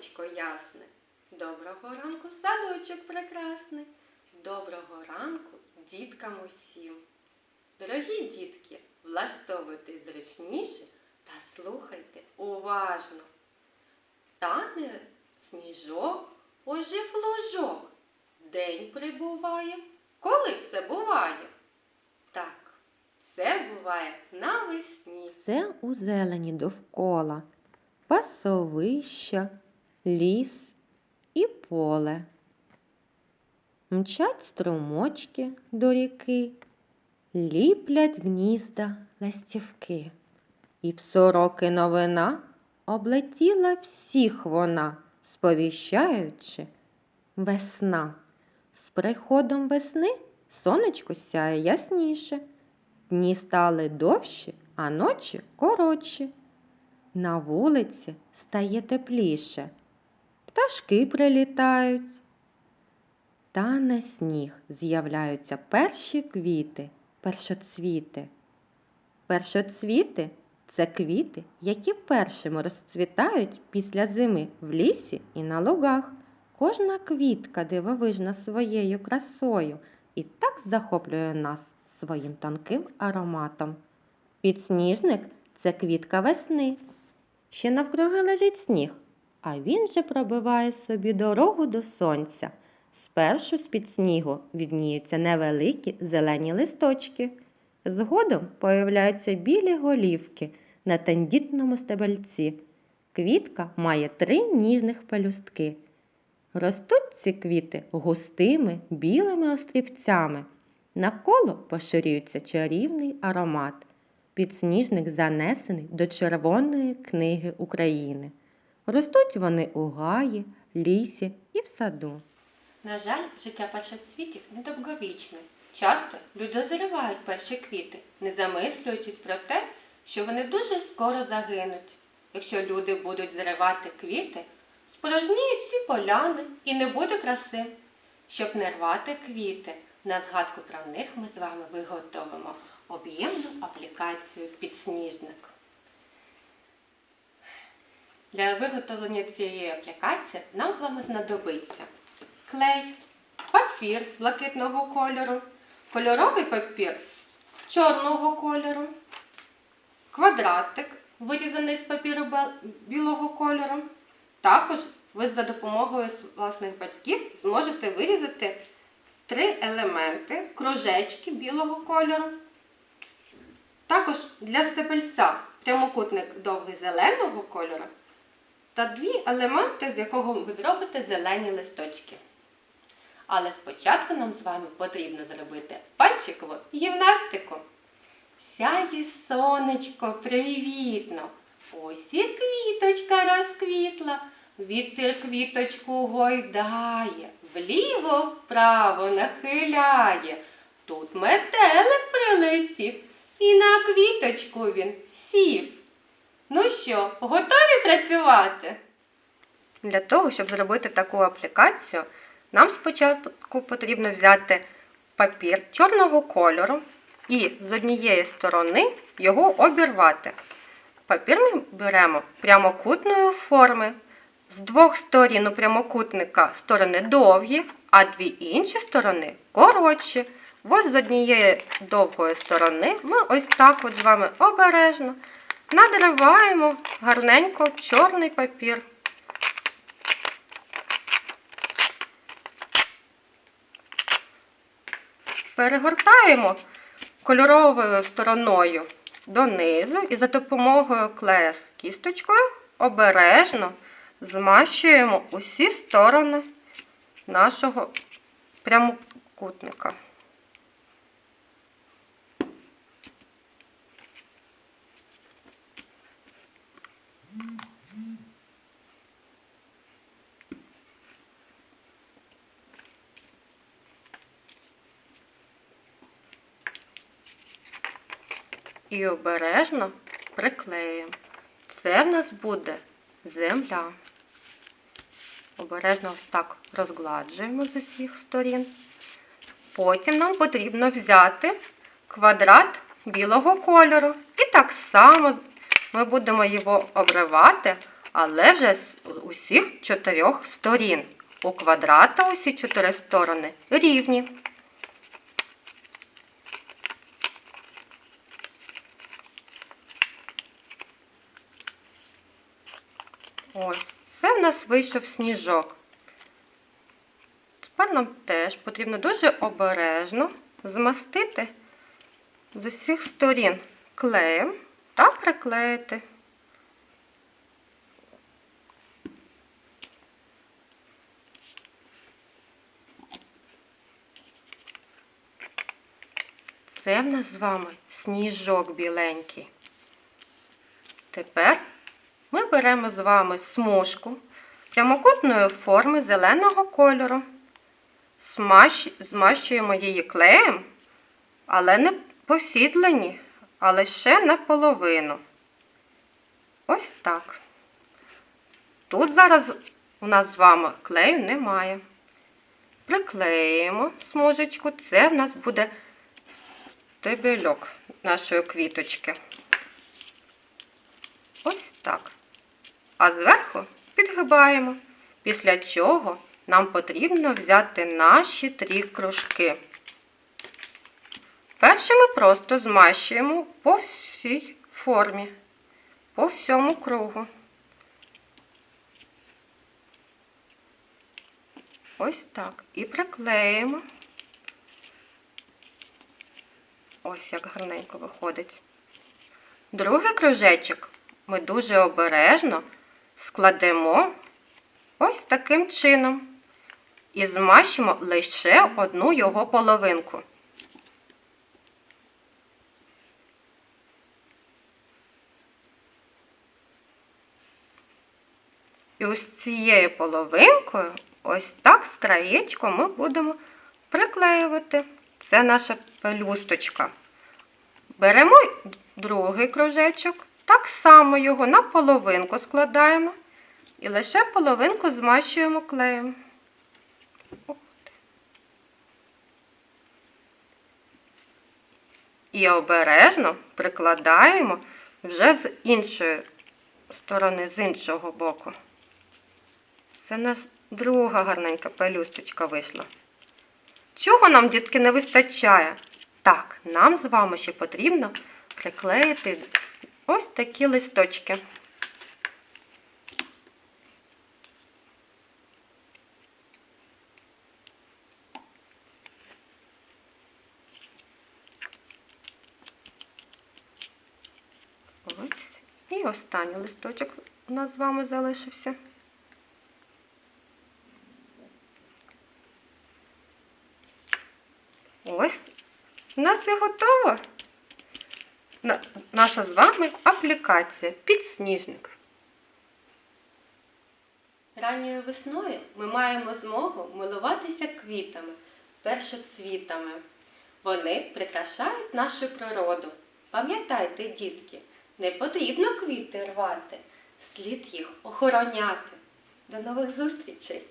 сонечко ясне. Доброго ранку, садочок прекрасний. Доброго ранку діткам усім. Дорогі дітки, влаштовуйтесь зручніше та слухайте уважно. Тане сніжок, ожив лужок. День прибуває. Коли це буває? Так, це буває навесні. Це у зелені довкола, пасовища, ліс і поле. Мчать струмочки до ріки, ліплять гнізда ластівки. І в сороки новина облетіла всіх вона, сповіщаючи весна. З приходом весни сонечко сяє ясніше. Дні стали довші, а ночі коротші. На вулиці стає тепліше, пташки прилітають. Та на сніг з'являються перші квіти, першоцвіти. Першоцвіти це квіти, які першими розцвітають після зими в лісі і на лугах. Кожна квітка дивовижна своєю красою і так захоплює нас своїм тонким ароматом. Підсніжник це квітка весни. Ще навкруги лежить сніг, а він же пробиває собі дорогу до сонця. Спершу з-під снігу відніються невеликі зелені листочки. Згодом появляються білі голівки на тендітному стебельці. Квітка має три ніжних пелюстки. Ростуть ці квіти густими білими острівцями. Навколо поширюється чарівний аромат. Підсніжник занесений до Червоної книги України. Ростуть вони у гаї, лісі і в саду. На жаль, життя першоцвітів недовговічне. Часто люди заривають перші квіти, не замислюючись про те, що вони дуже скоро загинуть. Якщо люди будуть заривати квіти, спорожніють всі поляни і не буде краси. Щоб не рвати квіти, на згадку про них ми з вами виготовимо об'ємну аплікацію підсніжник. Для виготовлення цієї аплікації нам з вами знадобиться клей, папір блакитного кольору, кольоровий папір чорного кольору, квадратик, вирізаний з папіру білого кольору. Також ви за допомогою власних батьків зможете вирізати три елементи, кружечки білого кольору. Також для стебельця прямокутник довгий зеленого кольору та дві елементи, з якого ви зробите зелені листочки. Але спочатку нам з вами потрібно зробити пальчикову гімнастику. Сяє сонечко привітно. Ось і квіточка розквітла. Вітер квіточку гойдає, вліво вправо нахиляє. Тут метелик прилетів і на квіточку він сів. Ну що, готові працювати? Для того, щоб зробити таку аплікацію, нам спочатку потрібно взяти папір чорного кольору і з однієї сторони його обірвати. Папір ми беремо прямокутної форми. З двох сторін у прямокутника сторони довгі, а дві інші сторони коротші. Ось з однієї довгої сторони ми ось так от з вами обережно надриваємо гарненько чорний папір. Перегортаємо кольоровою стороною донизу і за допомогою клея з кісточкою обережно змащуємо усі сторони нашого прямокутника. І обережно приклеюємо. Це в нас буде земля. Обережно ось так розгладжуємо з усіх сторін. Потім нам потрібно взяти квадрат білого кольору. І так само ми будемо його обривати але вже з усіх чотирьох сторін. У квадрата усі чотири сторони рівні. Ось, це в нас вийшов сніжок. Тепер нам теж потрібно дуже обережно змастити з усіх сторін клеєм та приклеїти. Це в нас з вами сніжок біленький. Тепер ми беремо з вами смужку прямокутної форми зеленого кольору. Змащуємо її клеєм, але не посідлені, а лише наполовину. Ось так. Тут зараз у нас з вами клею немає. Приклеїмо смужечку. Це в нас буде стебельок нашої квіточки. Ось так. А зверху підгибаємо. Після чого нам потрібно взяти наші три кружки. Перше ми просто змащуємо по всій формі, по всьому кругу. Ось так. І приклеїмо. Ось як гарненько виходить. Другий кружечок ми дуже обережно складемо ось таким чином і змащимо лише одну його половинку. І ось цією половинкою, ось так з краєчком ми будемо приклеювати. Це наша пелюсточка. Беремо другий кружечок, так само його на половинку складаємо і лише половинку змащуємо клеєм. І обережно прикладаємо вже з іншої сторони, з іншого боку. Це нас друга гарненька пелюсточка вийшла. Чого нам, дітки, не вистачає? Так, нам з вами ще потрібно приклеїти ось такі листочки. Ось. І останній листочок у нас з вами залишився. Ось, у нас і готово. На- Наша з вами аплікація підсніжник. Ранньою весною ми маємо змогу милуватися квітами, першоцвітами. Вони прикрашають нашу природу. Пам'ятайте, дітки, не потрібно квіти рвати, слід їх охороняти. До нових зустрічей!